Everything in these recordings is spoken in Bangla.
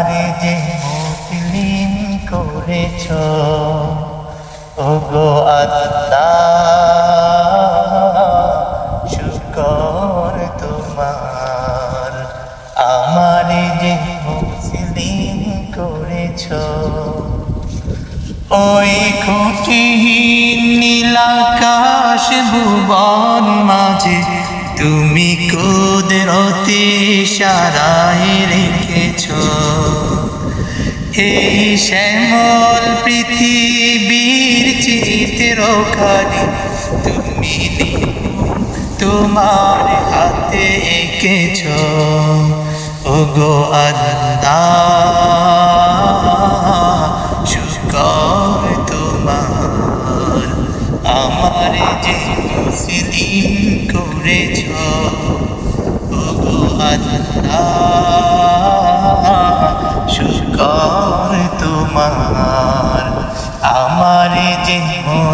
আমার যে মুসলিম করেছ। ওগো আল্লাহ, শুকর তোমার। আমারে যে মুসলিম করেছ। ওই খুঁটিহীন নীলাকাশ ভুবন মাঝে তুমি কুদরতি সারাই রেখেছ এই শ্যামল পৃথিবীর চিত্রখানি তুমি তোমার হাতে এঁকেছ। ওগো আল্লাহ, শুকর তোমার, আমার যে মুসলিম করেছ। ওগো আল্লাহ, শুকর তোমার আমার যে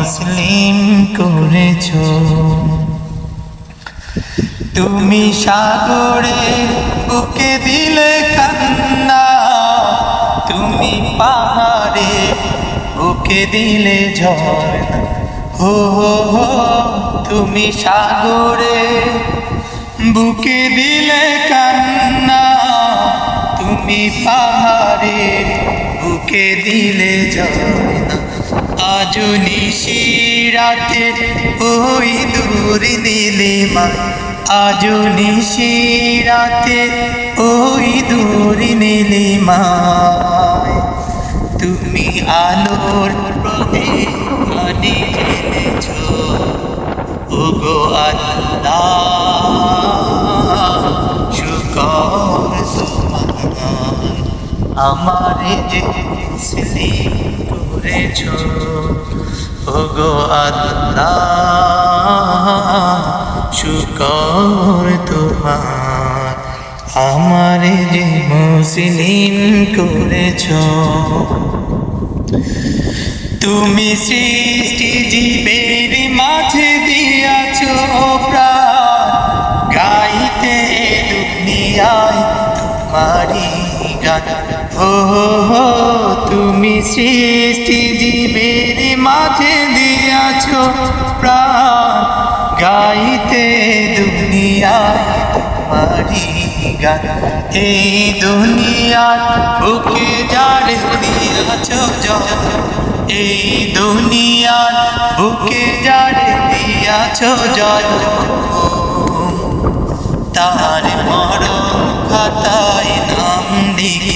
মুসলিম করেছ। তুমি সাগরের বুকে দিলে কান্না, তুমি পাহাড়ে বুকে দিলে হো হো হো, তুমি সাগরে বুকে দিলে কান্না, তুমি পাহাড়ে বুকে দিলে ঝর্ণা আজ নিশি রাতে ওই দূর নীলিমা। আজ নিশি রাতে ওই দূর নীলিমা। তুমি আলোর প্রদে আনি জেনেছ। ওগো আল্লাহ, শুকর আমারে যে করেছ? ওগো আল্লাহ, শুকর তোমার। আমারে যে মুসলিম করেছ। তুমি সৃষ্টি জীবের মাঝে দিয়াছ প্রাণ গাইতে দুনিয়ায় তোমারি গান। ও হো তুমি সৃষ্টি জীবের মাঝে দিয়াছ প্রাণ। গাইতে দুনিয়ায় তোমারি গান। এই দুনিয়ার বুকে যার দিয়াছ জয়। এই দুনিয়ার বুকে যার দিয়াছ জয়। তার মরণ খাতায় নাম আল্লাহ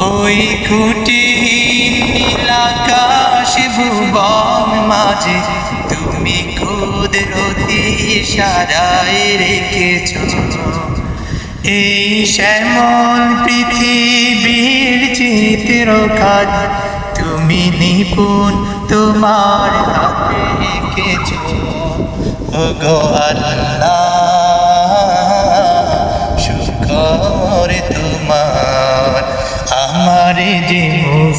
ওই খুঁটি নীলাকাশ ভুবন মাঝে তুমি খুদ কুদরতি সারাই রেখেছ। এই শ্যামল পৃথিবীর চিত্র কাজ তুমি নিপুণ তোমার হাতে এঁকেছ গো আল্লাহ।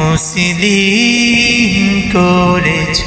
মুসলিম করেছ।